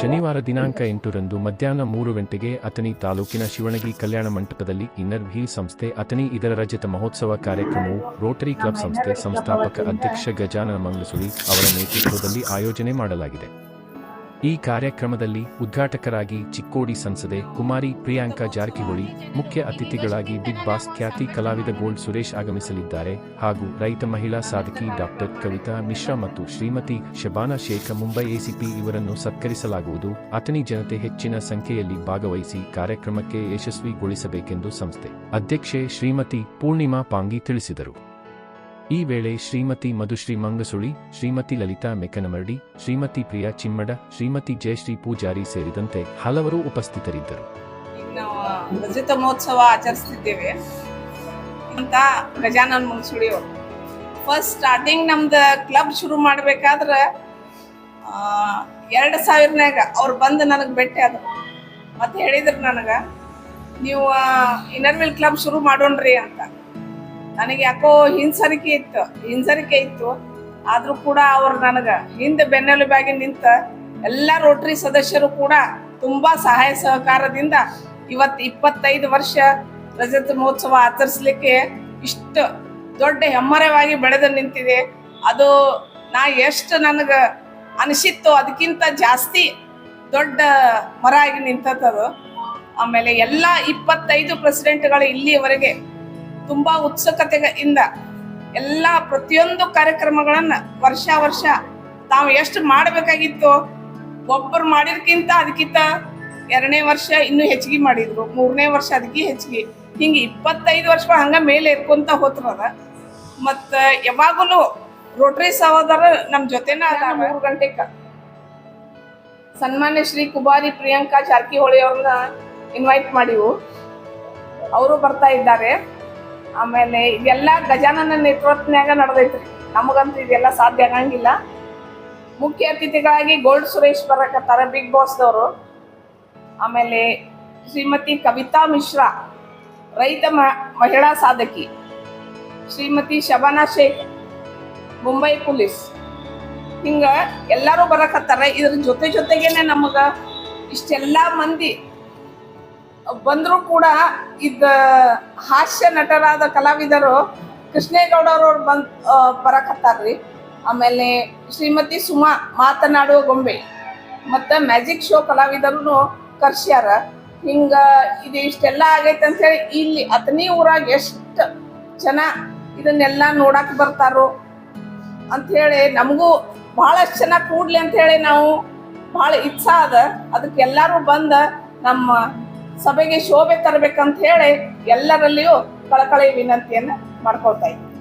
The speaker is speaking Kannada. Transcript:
ಶನಿವಾರ ದಿನಾಂಕ ಎಂಟರಂದು ಮಧ್ಯಾಹ್ನ ಮೂರು ಗಂಟೆಗೆ ಅಥಣಿ ತಾಲೂಕಿನ ಶಿವಣಗಿ ಕಲ್ಯಾಣ ಮಂಟಪದಲ್ಲಿ ಇನ್ನರ್ ವ್ಹೀಲ್ ಸಂಸ್ಥೆ ಅಥಣಿ ಇದರ ರಜತ ಮಹೋತ್ಸವ ಕಾರ್ಯಕ್ರಮವು ರೋಟರಿ ಕ್ಲಬ್ ಸಂಸ್ಥೆ ಸಂಸ್ಥಾಪಕ ಅಧ್ಯಕ್ಷ ಗಜಾನನ ಮಂಗಲಸುಳಿ ಅವರ ನೇತೃತ್ವದಲ್ಲಿ ಆಯೋಜನೆ ಮಾಡಲಾಗಿದೆ. ಈ ಕಾರ್ಯಕ್ರಮದಲ್ಲಿ ಉದ್ಘಾಟಕರಾಗಿ ಚಿಕ್ಕೋಡಿ ಸಂಸದೆ ಕುಮಾರಿ ಪ್ರಿಯಾಂಕಾ ಜಾರಕಿಹೊಳಿ, ಮುಖ್ಯ ಅತಿಥಿಗಳಾಗಿ ಬಿಗ್ ಬಾಸ್ ಖ್ಯಾತಿ ಕಲಾವಿದ ಗೋಲ್ಡ್ ಸುರೇಶ್ ಆಗಮಿಸಲಿದ್ದಾರೆ ಹಾಗೂ ರೈತ ಮಹಿಳಾ ಸಾಧಕಿ ಡಾಕ್ಟರ್ ಕವಿತಾ ಮಿಶ್ರಾ ಮತ್ತು ಶ್ರೀಮತಿ ಶಬಾನಾ ಶೇಖ ಮುಂಬೈ ಎಸಿಪಿ ಇವರನ್ನು ಸತ್ಕರಿಸಲಾಗುವುದು. ಅತನಿ ಜನತೆ ಹೆಚ್ಚಿನ ಸಂಖ್ಯೆಯಲ್ಲಿ ಭಾಗವಹಿಸಿ ಕಾರ್ಯಕ್ರಮಕ್ಕೆ ಯಶಸ್ವಿಗೊಳಿಸಬೇಕೆಂದು ಸಂಸ್ಥೆ ಅಧ್ಯಕ್ಷೆ ಶ್ರೀಮತಿ ಪೂರ್ಣಿಮಾ ಪಾಂಗಿ ತಿಳಿಸಿದರು. ಈ ವೇಳೆ ಶ್ರೀಮತಿ ಮಧುಶ್ರೀ ಮಂಗಸುಳಿ, ಶ್ರೀಮತಿ ಲಲಿತಾ ಮೆಕನಮರ್ಡಿ ಶ್ರೀಮತಿ ಪ್ರಿಯಾ ಚಿಮ್ಮಡ, ಶ್ರೀಮತಿ ಜಯಶ್ರೀ ಪೂಜಾರಿ ಸೇರಿದಂತೆ ಹಲವರು ಉಪಸ್ಥಿತರಿದ್ದರು. ನಾವು ಮಹೋತ್ಸವ ಆಚರಿಸ್ತಿದ್ದೇವೆ ಅಂತ ಗಜಾನನ್ ಅವರು. ಫಸ್ಟ್ ಸ್ಟಾರ್ಟಿಂಗ್ ನಮ್ದು ಕ್ಲಬ್ ಶುರು ಮಾಡ್ಬೇಕಾದ್ರೆ ಎರಡು ಸಾವಿರನಾಗ ಅವ್ರು ಬಂದು ನನಗೆ ಭೇಟಿ ಆದ್ರು. ಮತ್ತೆ ಹೇಳಿದ್ರು ನನಗೆ, ನೀವು ಇನ್ನರ್ವಿಲ್ ಕ್ಲಬ್ ಶುರು ಮಾಡೋಣ್ರಿ ಅಂತ. ನನಗೆ ಯಾಕೋ ಹಿಂಸರಿಕೆ ಇತ್ತು ಹಿಂಸರಿಕೆ ಇತ್ತು. ಆದರೂ ಕೂಡ ಅವ್ರು ನನಗೆ ಹಿಂದೆ ಬೆನ್ನೆಲುಬಾಗಿ ನಿಂತ ಎಲ್ಲ ರೋಟರಿ ಸದಸ್ಯರು ಕೂಡ ತುಂಬಾ ಸಹಾಯ ಸಹಕಾರದಿಂದ ಇವತ್ತು ಇಪ್ಪತ್ತೈದು ವರ್ಷ ರಜತ ಮಹೋತ್ಸವ ಆಚರಿಸ್ಲಿಕ್ಕೆ ಇಷ್ಟು ದೊಡ್ಡ ಹೆಮ್ಮರವಾಗಿ ಬೆಳೆದು ನಿಂತಿದೆ. ಅದು ನಾ ಎಷ್ಟು ನನಗೆ ಅನಿಸಿತ್ತು ಅದಕ್ಕಿಂತ ಜಾಸ್ತಿ ದೊಡ್ಡ ಮರ ಆಗಿ ನಿಂತದ್ದು. ಆಮೇಲೆ ಎಲ್ಲ ಇಪ್ಪತ್ತೈದು ಪ್ರೆಸಿಡೆಂಟ್ಗಳು ಇಲ್ಲಿಯವರೆಗೆ ತುಂಬಾ ಉತ್ಸುಕತೆಯಿಂದ ಎಲ್ಲ ಪ್ರತಿಯೊಂದು ಕಾರ್ಯಕ್ರಮಗಳನ್ನ ವರ್ಷ ವರ್ಷ ತಾವು ಎಷ್ಟು ಮಾಡಬೇಕಾಗಿತ್ತು ಒಬ್ಬರು ಮಾಡಿದ್ಕಿಂತ ಅದಕ್ಕಿಂತ ಎರಡನೇ ವರ್ಷ ಇನ್ನೂ ಹೆಚ್ಚಿಗೆ ಮಾಡಿದ್ರು, ಮೂರನೇ ವರ್ಷ ಅದಕ್ಕೆ ಹೆಚ್ಚಿಗೆ. ಹಿಂಗೆ ಇಪ್ಪತ್ತೈದು ವರ್ಷ ಹಂಗ ಮೇಲೆ ಇರ್ಕೊಂತ ಹೋತ್ರದ ಮತ್ತ ಯಾವಾಗಲೂ ರೋಟರಿ ಸಹೋದರ ನಮ್ಮ ಜೊತೆನ ಮೂರು ಗಂಟೆಕ ಸನ್ಮಾನ್ಯ ಶ್ರೀ ಕುಮಾರಿ ಪ್ರಿಯಾಂಕಾ ಜಾರಕಿಹೊಳಿ ಅವ್ರನ್ನ ಇನ್ವೈಟ್ ಮಾಡಿವು. ಅವರು ಬರ್ತಾ ಇದ್ದಾರೆ. ಆಮೇಲೆ ಇದೆಲ್ಲ ಗಜಾನನ ನೇತೃತ್ವನಾಗ ನಡೆದೈತ್ರಿ. ನಮಗಂತೂ ಇದೆಲ್ಲ ಸಾಧ್ಯ ಆಗಂಗಿಲ್ಲ. ಮುಖ್ಯ ಅತಿಥಿಗಳಾಗಿ ಗೋಲ್ಡ್ ಸುರೇಶ್ ಬರಕತ್ತಾರ ಬಿಗ್ ಬಾಸ್ದವರು ಆಮೇಲೆ ಶ್ರೀಮತಿ ಕವಿತಾ ಮಿಶ್ರಾ, ರೈತ ಮಹಿಳಾ ಸಾಧಕಿ. ಶ್ರೀಮತಿ ಶಬಾನಾ ಶೇಖ್, ಮುಂಬೈ ಪೊಲೀಸ್. ಹಿಂಗೆ ಎಲ್ಲರೂ ಬರಕತ್ತಾರ. ಇದ್ರ ಜೊತೆ ಜೊತೆಗೇನೆ ನಮಗ ಇಷ್ಟೆಲ್ಲ ಮಂದಿ ಬಂದರೂ ಕೂಡ ಇದ್ದ ಹಾಸ್ಯ ನಟರಾದ ಕಲಾವಿದರು ಕೃಷ್ಣೇಗೌಡರವ್ರು ಬಂದ್ ಬರಕತ್ತಾರ್ರಿ. ಆಮೇಲೆ ಶ್ರೀಮತಿ ಸುಮಾ ಮಾತನಾಡುವ ಗೊಂಬೆ. ಮತ್ತು ಮ್ಯಾಜಿಕ್ ಶೋ ಕಲಾವಿದರು ಕರ್ಸ್ಯಾರ. ಹಿಂಗೆ ಇದು ಇಷ್ಟೆಲ್ಲ ಆಗೈತೆ ಅಂತೇಳಿ ಇಲ್ಲಿ ಅತನಿ ಊರಾಗ ಎಷ್ಟು ಜನ ಇದನ್ನೆಲ್ಲ ನೋಡಕ್ಕೆ ಬರ್ತಾರೋ ಅಂಥೇಳಿ ನಮಗೂ ಭಾಳಷ್ಟು ಜನ ಕೂಡ್ಲಿ ಅಂಥೇಳಿ ನಾವು ಭಾಳ ಇಚ್ಛಾ ಅದ. ಅದಕ್ಕೆಲ್ಲರೂ ಬಂದ ನಮ್ಮ ಸಭೆಗೆ ಶೋಭೆ ತರಬೇಕಂತ ಹೇಳಿ ಎಲ್ಲರಲ್ಲಿಯೂ ಕಳಕಳಿ ವಿನಂತಿಯನ್ನು ಮಾಡ್ಕೊಳ್ತಾ ಇದ್ದೀನಿ